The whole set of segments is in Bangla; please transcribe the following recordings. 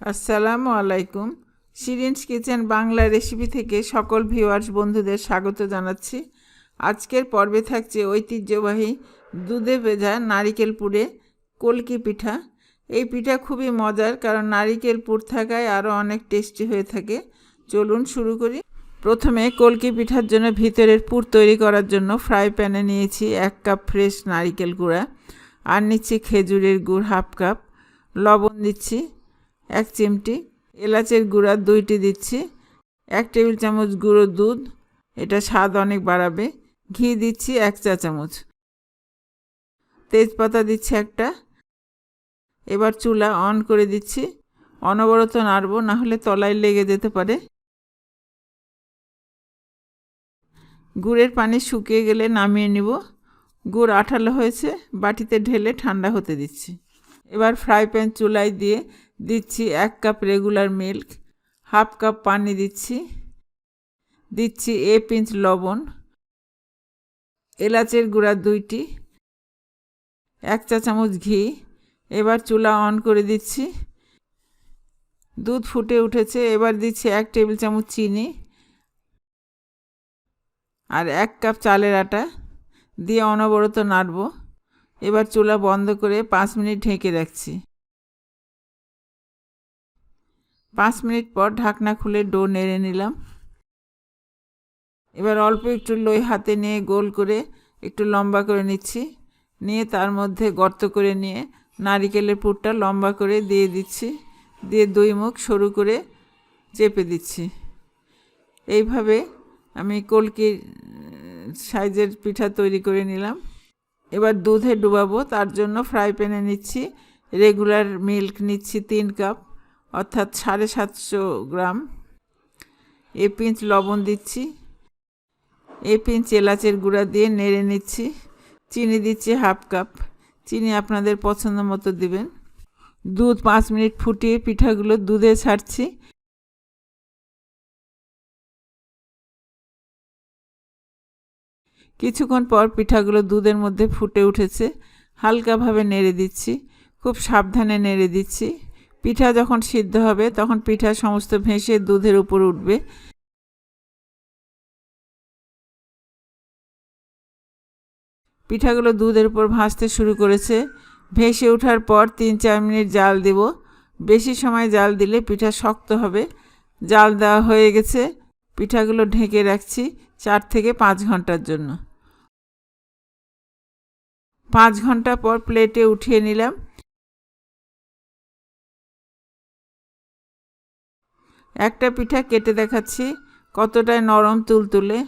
আসসালামু আলাইকুম। শিরিনস কিচেন বাংলা রেসিপি থেকে সকল ভিউয়ার্স, বন্ধুদের স্বাগত জানাচ্ছি। আজকের পর্বে থাকছে ঐতিহ্যবাহী দুধে ভেজা নারিকেল পুরে কলকি পিঠা। এই পিঠা খুবই মজার কারণ নারিকেল পুর থাকায় আরও অনেক টেস্টি হয়ে থাকে। চলুন শুরু করি। প্রথমে কলকি পিঠার জন্য ভিতরের পুর তৈরি করার জন্য ফ্রাই প্যানে নিয়েছি এক কাপ ফ্রেশ নারিকেল গুঁড়া। আর নিচ্ছি খেজুরের গুড় হাফ কাপ। লবণ দিচ্ছি। এক চিমটি, এলাচের গুঁড়া দুইটি দিচ্ছি, এক টেবিল চামচ গুঁড়ো দুধ, এটা স্বাদ অনেক বাড়াবে, ঘি দিচ্ছি এক চা চামচ। তেজপাতা দিচ্ছি একটা, এবার চুলা অন করে দিচ্ছি, অনবরত নাড়বো, না হলে তলায় লেগে যেতে পারে। গুড়ের পানি শুকিয়ে গেলে নামিয়ে নিব, গুড় আঠালো হয়েছে, বাটিতে ঢেলে ঠান্ডা হতে দিচ্ছি। এবার ফ্রাই প্যান চুলায় দিয়ে দিচ্ছি এক cup regular milk, half cup পানি দিচ্ছি দিচ্ছি এ পিঞ্চ লবণ, এলাচের গুঁড়া দুইটি, এক চা চামচ ঘি, এবার চুলা অন করে দিচ্ছি। দুধ ফুটে উঠেছে, এবার দিচ্ছি এক টেবিল চামচ চিনি আর এক কাপ চালের আটা, দিয়ে অনবরত নাড়ব। এবার চুলা বন্ধ করে পাঁচ মিনিট ঢেকে রাখছি। পাঁচ মিনিট পর ঢাকনা খুলে ডো নেড়ে নিলাম। এবার অল্প একটু লই হাতে নিয়ে গোল করে একটু লম্বা করে নিচ্ছি। নিয়ে তার মধ্যে গর্ত করে নিয়ে নারিকেলের পুরটা লম্বা করে দিয়ে দিচ্ছি। দিয়ে দুই মুখ সরু করে চেপে দিচ্ছি। এইভাবে আমি কলকির সাইজের পিঠা তৈরি করে নিলাম। এবার দুধে ডুবাবো, তার জন্য ফ্রাই প্যানে নিচ্ছি রেগুলার মিল্ক নিচ্ছি তিন কাপ অর্থাৎ সাড়ে সাতশো গ্রাম। এ পিঞ্চ লবণ দিচ্ছি এ পিঞ্চ এলাচের গুঁড়া দিয়ে নেড়ে নিচ্ছি, চিনি দিচ্ছি হাফ কাপ চিনি আপনাদের পছন্দ মতো দিবেন। দুধ পাঁচ মিনিট ফুটিয়ে পিঠাগুলো দুধে ছাড়ছি। কিছুক্ষণ পর পিঠাগুলো দুধের মধ্যে ফুটে উঠেছে। হালকাভাবে নেড়ে দিচ্ছি। খুব সাবধানে নেড়ে দিচ্ছি। পিঠা যখন সিদ্ধ হবে, তখন পিঠা সমস্ত ভেসে দুধের উপর উঠবে। পিঠাগুলো দুধের উপর ভাসতে শুরু করেছে। ভেসে ওঠার পর তিন চার মিনিট জাল দেব। বেশি সময় জাল দিলে পিঠা শক্ত হবে। জাল দেওয়া হয়ে গেছে। পিঠাগুলো ঢেকে রাখছি চার থেকে পাঁচ ঘণ্টার জন্য। পাঁচ ঘণ্টা পর প্লেটে উঠিয়ে নিলাম। একটা পিঠা কেটে দেখাচ্ছি কতটাই নরম তুলতুলে।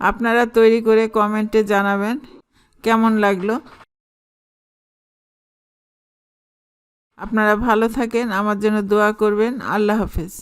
আপনারা তৈরি করে কমেন্টে জানাবেন, কেমন লাগল? আপনারা ভালো থাকেন আমার জন্য দোয়া করবেন। আল্লাহ হাফেজ।